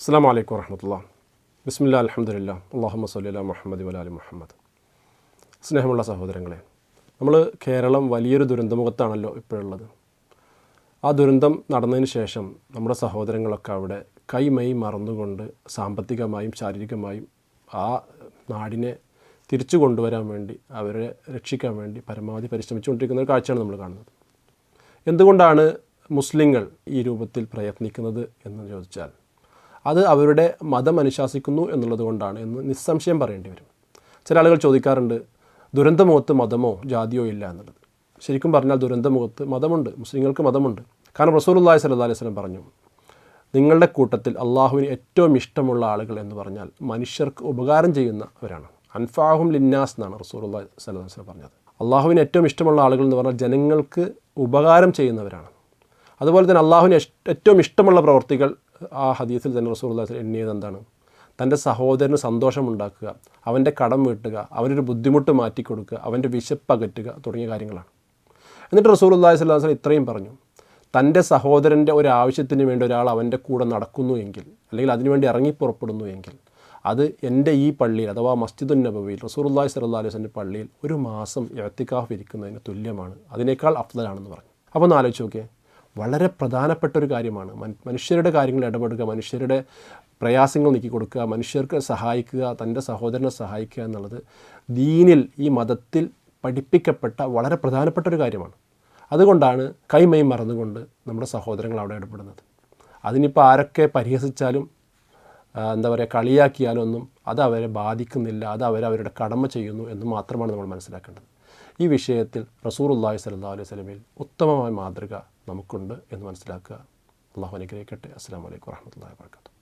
അസ്സാം വലൈക്കും വറഹമത്തുള്ള ബിസ്മില്ല അലഹമുല്ല അള്ളാഹു സല്ലി മുഹമ്മദ് വലാലി മുഹമ്മദ് സ്നേഹമുള്ള സഹോദരങ്ങളെ നമ്മൾ കേരളം വലിയൊരു ദുരന്തമുഖത്താണല്ലോ ഇപ്പോഴുള്ളത്. ആ ദുരന്തം നടന്നതിന് ശേഷം നമ്മുടെ സഹോദരങ്ങളൊക്കെ അവിടെ കൈമൈ മറന്നുകൊണ്ട് സാമ്പത്തികമായും ശാരീരികമായും ആ നാടിനെ തിരിച്ചു കൊണ്ടുവരാൻ വേണ്ടി അവരെ രക്ഷിക്കാൻ വേണ്ടി പരമാവധി പരിശ്രമിച്ചുകൊണ്ടിരിക്കുന്ന ഒരു കാഴ്ചയാണ് നമ്മൾ കാണുന്നത്. എന്തുകൊണ്ടാണ് മുസ്ലിങ്ങൾ ഈ രൂപത്തിൽ പ്രയത്നിക്കുന്നത് എന്ന് ചോദിച്ചാൽ അത് അവരുടെ മതം അനുശാസിക്കുന്നു എന്നുള്ളത് കൊണ്ടാണ് എന്ന് നിസ്സംശയം പറയേണ്ടി വരും. ചില ആളുകൾ ചോദിക്കാറുണ്ട് ദുരന്തമുഖത്ത് മതമോ ജാതിയോ ഇല്ല? എന്നുള്ളത്. ശരിക്കും പറഞ്ഞാൽ ദുരന്തമുഖത്ത് മതമുണ്ട് മുസ്ലിങ്ങൾക്ക് മതമുണ്ട്. കാരണം റസൂലുള്ളാഹി സ്വല്ലല്ലാഹി അലൈഹി വസല്ലം പറഞ്ഞു നിങ്ങളുടെ കൂട്ടത്തിൽ അള്ളാഹുവിന് ഏറ്റവും ഇഷ്ടമുള്ള ആളുകൾ എന്ന് പറഞ്ഞാൽ മനുഷ്യർക്ക് ഉപകാരം ചെയ്യുന്നവരാണ്. അൻഫാഹും ലിന്നാസ് എന്നാണ് റസൂലുള്ളാഹി സ്വല്ലല്ലാഹി അലൈഹി വസല്ലം പറഞ്ഞത്. അള്ളാഹുവിന് ഏറ്റവും ഇഷ്ടമുള്ള ആളുകൾ എന്ന് പറഞ്ഞാൽ ജനങ്ങൾക്ക് ഉപകാരം ചെയ്യുന്നവരാണ്. അതുപോലെ തന്നെ അള്ളാഹുവിന് ഏറ്റവും ഇഷ്ടമുള്ള പ്രവർത്തികൾ ആ ഹദീസിൽ തന്നെ റസൂലുള്ളാഹി എണ്ണിയത് എന്താണ്? തന്റെ സഹോദരന് സന്തോഷമുണ്ടാക്കുക അവന്റെ കടം വീട്ടുക അവനൊരു ബുദ്ധിമുട്ട് മാറ്റിക്കൊടുക്കുക അവന്റെ വിശപ്പ് അകറ്റുക തുടങ്ങിയ കാര്യങ്ങളാണ്. എന്നിട്ട് റസൂലുള്ളാഹി അള്ളാഹി വസ്ലം ഇത്രയും പറഞ്ഞു. തന്റെ സഹോദരന്റെ ഒരു ആവശ്യത്തിന് വേണ്ടി ഒരാൾ അവന്റെ കൂടെ നടക്കുന്നു എങ്കിൽ അല്ലെങ്കിൽ അതിനുവേണ്ടി ഇറങ്ങി പുറപ്പെടുന്നു എങ്കിൽ അത് എന്റെ ഈ പള്ളിയിൽ അഥവാ മസ്ജിദുൻ നബവിയിൽ സ്വല്ലല്ലാഹി അലൈഹി വസ്ലിന്റെ പള്ളിയിൽ ഒരു മാസം എഴത്തിക്കാഫ് ഇരിക്കുന്നതിന് തുല്യമാണ്. അതിനേക്കാൾ അഫ്ദലാണെന്ന് പറഞ്ഞു. അപ്പോൾ ഒന്ന് ആലോചിച്ച് നോക്കിയേ. വളരെ പ്രധാനപ്പെട്ട ഒരു കാര്യമാണ് മനുഷ്യരുടെ കാര്യങ്ങളിൽ ഇടപെടുക മനുഷ്യരുടെ പ്രയാസങ്ങൾ നീക്കി കൊടുക്കുക മനുഷ്യർക്ക് സഹായിക്കുക തന്റെ സഹോദരനെ സഹായിക്കുക എന്നുള്ളത് ദീനിൽ ഈ മതത്തിൽ പഠിപ്പിക്കപ്പെട്ട വളരെ പ്രധാനപ്പെട്ട ഒരു കാര്യമാണ്. അതുകൊണ്ടാണ് കൈമൈ മറന്നുകൊണ്ട് നമ്മുടെ സഹോദരങ്ങൾ അവിടെ ഇടപെടുന്നത്. അതിനിപ്പോൾ ആരൊക്കെ പരിഹസിച്ചാലും എന്താ പറയുക കളിയാക്കിയാലൊന്നും അത് അവരെ ബാധിക്കുന്നില്ല അത് അവർ അവരുടെ കടമ ചെയ്യുന്നു എന്ന് മാത്രമാണ് നമ്മൾ മനസ്സിലാക്കേണ്ടത്. ഈ വിഷയത്തിൽ റസൂറുല്ലാഹി സല്ലാ അലൈഹി സ്വലമിൽ ഉത്തമമായ മാതൃക നമുക്കുണ്ട് എന്ന് മനസ്സിലാക്കുക. അള്ളാഹു അനുഗ്രഹിക്കട്ടെ. അസ്സാം വലൈക്കും വാഹമത്തല്ലാ വാബർക്കാത്തു